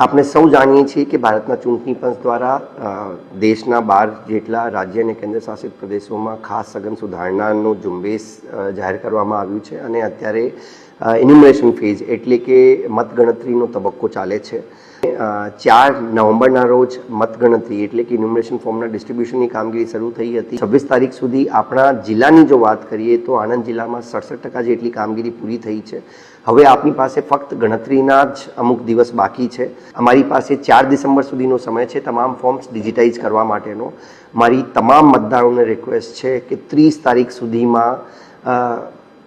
આપણે સૌ જાણીએ છીએ કે ભારતના ચૂંટણી પંચ દ્વારા દેશના બાર જેટલા રાજ્ય અને કેન્દ્ર શાસિત પ્રદેશોમાં ખાસ સઘન સુધારણાનો ઝુંબેશ જાહેર કરવામાં આવ્યું છે અને અત્યારે ઇન્યુમરેશન ફેઝ એટલે કે મતગણતરીનો તબક્કો ચાલે છે. ચાર નવેમ્બરના રોજ મતગણતરી, એટલે કે ઇન્યુમરેશન ફોર્મના ડિસ્ટ્રીબ્યુશનની કામગીરી શરૂ થઈ હતી. છવ્વીસ તારીખ સુધી આપણા જિલ્લાની જો વાત કરીએ તો આણંદ જિલ્લામાં સડસઠ ટકા જેટલી કામગીરી પૂરી થઈ છે. હવે આપની પાસે ફક્ત ગણતરીના જ અમુક દિવસ બાકી છે. અમારી પાસે ચાર ડિસેમ્બર સુધીનો સમય છે તમામ ફોર્મ્સ ડિજિટાઇઝ કરવા માટેનો. મારી તમામ મતદારોને રિક્વેસ્ટ છે કે ત્રીસ તારીખ સુધીમાં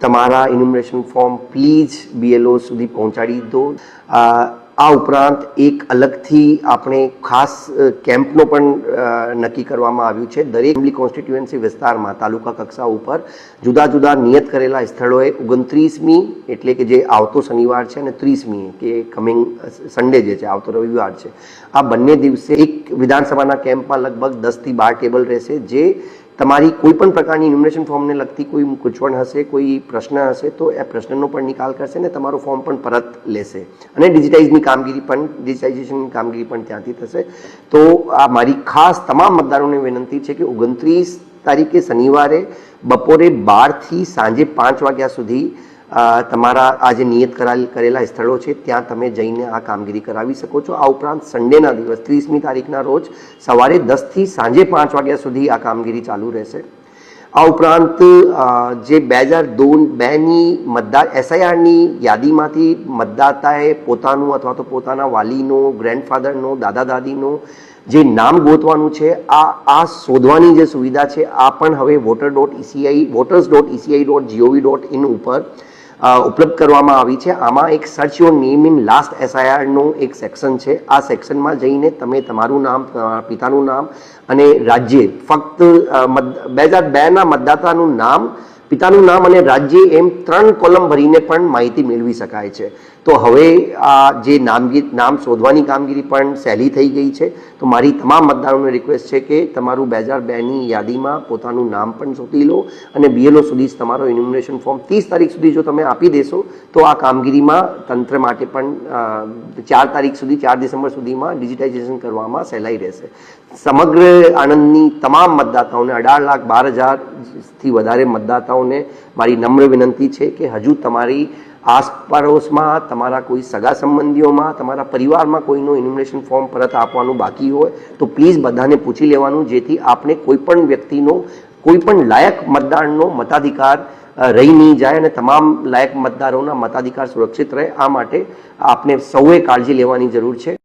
તમારા ઇન્યુમરેશન ફોર્મ પ્લીઝ બીએલઓ સુધી પહોંચાડી દો. આ ઉપરાંત એક અલગથી આપણે ખાસ કેમ્પનો પણ નક્કી કરવામાં આવ્યું છે. દરેક એસેમ્બલી કોન્સ્ટિટ્યુએન્સી વિસ્તારમાં, તાલુકા કક્ષા ઉપર જુદા જુદા નિયત કરેલા સ્થળોએ ઓગણત્રીસમી એટલે કે જે આવતો શનિવાર છે અને ત્રીસમી કે કમિંગ સન્ડે જે છે, આવતો રવિવાર છે. આ બંને દિવસે એક વિધાનસભાના કેમ્પમાં લગભગ દસથી બાર ટેબલ રહેશે, જે તમારી કોઈ પણ પ્રકારની ઇન્યુમરેશન ફોર્મને લગતી કોઈ ગૂંચવણ હશે, કોઈ પ્રશ્ન હશે, તો એ પ્રશ્નનો પણ નિકાલ કરશે ને તમારું ફોર્મ પણ પરત લેશે. અને ડિજિટાઇઝની કામગીરી પણ ડિજિટાઇઝેશનની કામગીરી પણ ત્યાંથી થશે. તો આ મારી ખાસ તમામ મતદારોને વિનંતી છે કે ઓગણત્રીસ તારીખે શનિવારે બપોરે બારથી સાંજે પાંચ વાગ્યા સુધી તમારા આ જે નિયત કરેલા સ્થળો છે, ત્યાં તમે જઈને આ કામગીરી કરાવી શકો છો. આ ઉપરાંત સન્ડેના દિવસ, ત્રીસમી તારીખના રોજ સવારે દસથી સાંજે પાંચ વાગ્યા સુધી આ કામગીરી ચાલુ રહેશે. આ ઉપરાંત જે બે હજાર દોન બેની મતદાર એસઆઈઆરની યાદીમાંથી મતદાતાએ પોતાનું અથવા તો પોતાના વાલીનો ગ્રેન્ડફાધરનો દાદા દાદીનો જે નામ ગોતવાનું છે, આ આ શોધવાની જે સુવિધા છે, આ પણ હવે voter dot ECI voters dot ECI dot GOV dot in ઉપર ઉપલબ્ધ કરવામાં આવી છે. આમાં એક search your name in last એસઆઈઆરનું એક સેક્શન છે. આ સેક્શનમાં જઈને તમે તમારું નામ પિતાનું નામ અને રાજ્ય ફક્ત બે હજાર બેના મતદાતાનું નામ પિતાનું નામ અને રાજ્ય એમ ત્રણ કોલમ ભરીને પણ માહિતી મેળવી શકાય છે. તો હવે આ જે નામગી, નામ શોધવાની કામગીરી પણ સહેલી થઈ ગઈ છે. તો મારી તમામ મતદારોને રિક્વેસ્ટ છે કે તમારું બે હજાર બેની યાદીમાં પોતાનું નામ પણ શોધી લો અને બીએલઓ સુધી જ તમારો ઇન્યુમિનેશન ફોર્મ ત્રીસ તારીખ સુધી જો તમે આપી દેશો, તો આ કામગીરીમાં તંત્ર માટે પણ ચાર તારીખ સુધી, ચાર ડિસેમ્બર સુધીમાં ડિજિટાઇઝેશન કરવામાં સહેલાઈ રહેશે. સમગ્ર આણંદની તમામ મતદાતાઓને અઢાર લાખ બાર હજારથી વધારે મતદાતાઓને મારી નમ્ર વિનંતી છે કે હજુ તમારી આસપાડોશમાં, તમારા કોઈ સગા સંબંધીઓમાં, તમારા પરિવારમાં કોઈનું ઇન્યુમરેશન ફોર્મ પરત આપવાનું બાકી હોય, તો પ્લીઝ બધાને પૂછી લેવાનું, જેથી આપણે કોઈ પણ વ્યક્તિનો, કોઈ પણ લાયક મતદારનો મતાધિકાર રહી નહીં જાય અને તમામ લાયક મતદારોના મતાધિકાર સુરક્ષિત રહે. આ માટે આપણે સૌએ કાળજી લેવાની જરૂર છે.